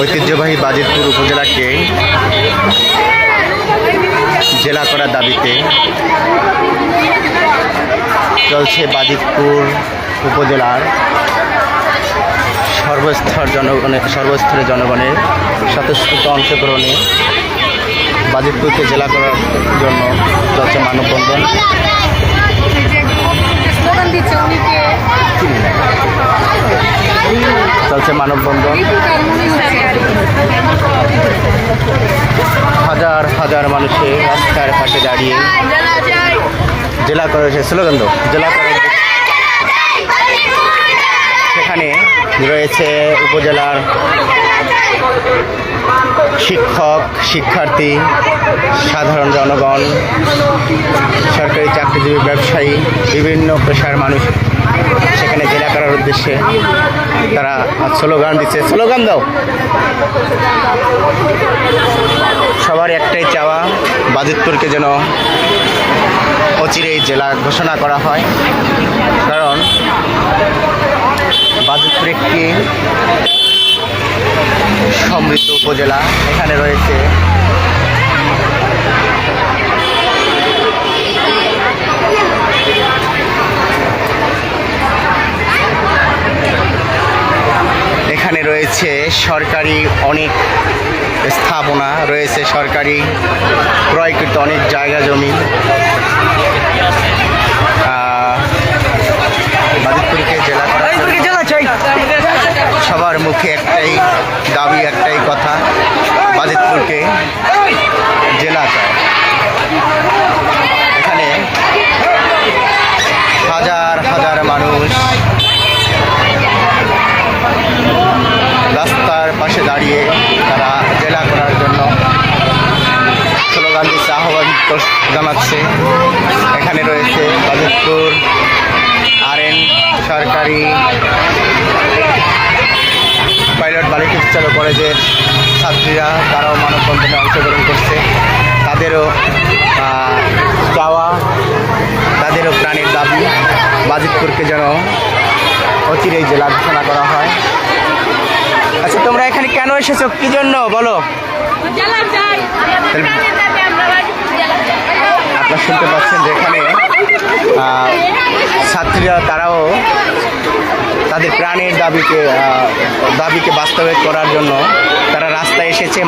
ঐতিহ্যবাহী বাজিতপুর উপজেলাকে জেলা করার দাবিতে চলছে বাজিতপুর উপজেলার সর্বস্তর জনগণের সর্বস্তরের জনগণের স্বতঃস্ফূর্ত অংশগ্রহণে বাজিতপুরকে জেলা করার জন্য চলছে মানববন্ধন। স্লোগান দিচ্ছে চলছে মানববন্ধন। হাজার হাজার মানুষের রাস্তার পাশে দাঁড়িয়ে জেলা হয়েছে স্লোগান জেলা সেখানে রয়েছে উপজেলার শিক্ষক, শিক্ষার্থী, সাধারণ জনগণ, সরকারি চাকরিজীবী ব্যবসায়ী বিভিন্ন পেশার মানুষ সেখানে জেলা করার উদ্দেশ্যে তারা স্লোগান দিচ্ছে। স্লোগান দাও। সবার একটাই চাওয়া, বাজিতপুরকে যেন অচিরেই জেলা ঘোষণা করা হয়। কারণ বাজিতপুর একটি সমৃদ্ধ উপজেলা। এখানে রয়েছে এখানে রয়েছে সরকারি অনেক স্থাপনা রয়েছে সরকারি ক্রয়কৃত অনেক জায়গা জমি। জেলা সবার মুখে একটাই দাবি একটাই কথা বাজিতপুরকে জেলা চায় এখানে হাজার হাজার মানুষ রাস্তার পাশে দাঁড়িয়ে তারা জেলা করার জন্য স্লোগান দিচ্ছে আহ্বান কর- জানাচ্ছে। এখানে রয়েছে বাজিতপুর আরএন সরকারি পাইলট বালিকা উচ্চালক কলেজের ছাত্রীরা তারাও মানববন্ধনে অংশগ্রহণ করছে। তাদেরও চাওয়া, তাদেরও প্রাণের দাবি। বাজিতপুরকে যেন অচিরেই জেলা ঘোষণা করা হয়। আচ্ছা তোমরা এখানে কেন এসেছ? কি জন্য? বলো। আপনারা শুনতে পাচ্ছেন যে এখানে ছাত্রীরা, তারাও তাদের প্রাণের দাবিকে দাবিকে বাস্তবায়িত করার জন্য তারা রাস্তায় এসেছে।